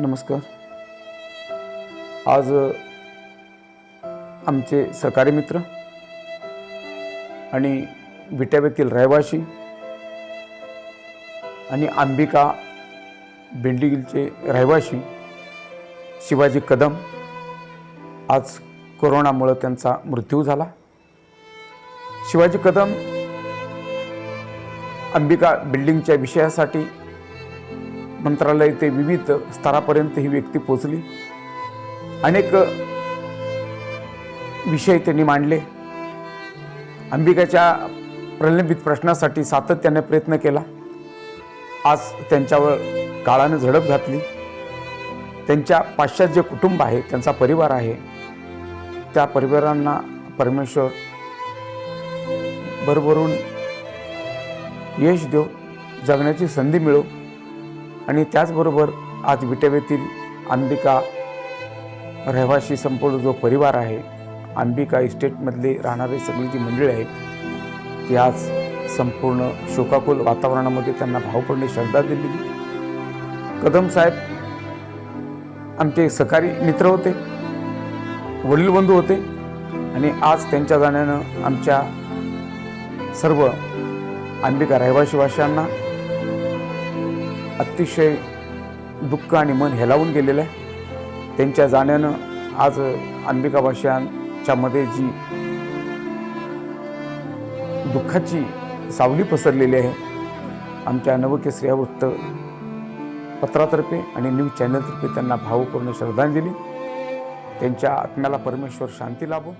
नमस्कार. आज आमचे सहकारी मित्र आणि विट्यावेतील रहिवाशी आणि अंबिका बेंडिगिलचे रहिवाशी शिवाजी कदम आज कोरोनामुळं त्यांचा मृत्यू झाला. शिवाजी कदम अंबिका बिल्डिंगच्या विषयासाठी मंत्रालय ते विविध स्तरापर्यंत ही व्यक्ती पोचली अनेक विषय त्यांनी मांडले. अंबिकाच्या प्रलंबित प्रश्नासाठी सातत्याने प्रयत्न केला. आज त्यांच्यावर काळानं झडप घातली. त्यांच्या पाश्चात जे कुटुंब आहे त्यांचा परिवार आहे. त्या परिवारांना परमेश्वर भरभरून यश देव जगण्याची संधी मिळो. आणि त्याचबरोबर आज विटवेतील अंबिका रहिवाशी संपूर्ण जो परिवार आहे अंबिका इस्टेटमधले राहणारे सगळी जी मंडळी आहेत ती आज संपूर्ण शोकाकुल वातावरणामध्ये त्यांना भाव पडणे श्रद्धा दिलेली. कदम साहेब आमचे सहकारी मित्र होते वडील बंधू होते आणि आज त्यांच्या जाण्यानं आमच्या सर्व अंबिका रहिवासीवासियांना अतिशय दुःख आणि मन हेलावून गेलेलं आहे. त्यांच्या जाण्यानं आज अंबिकावासियांच्या मध्ये जी दुःखाची सावली पसरलेली आहे आमच्या नवकेसरी या वृत्त पत्रातर्फे आणि न्यूज चॅनलतर्फे त्यांना भावपूर्ण श्रद्धांजली. त्यांच्या आत्म्याला परमेश्वर शांती लाभो.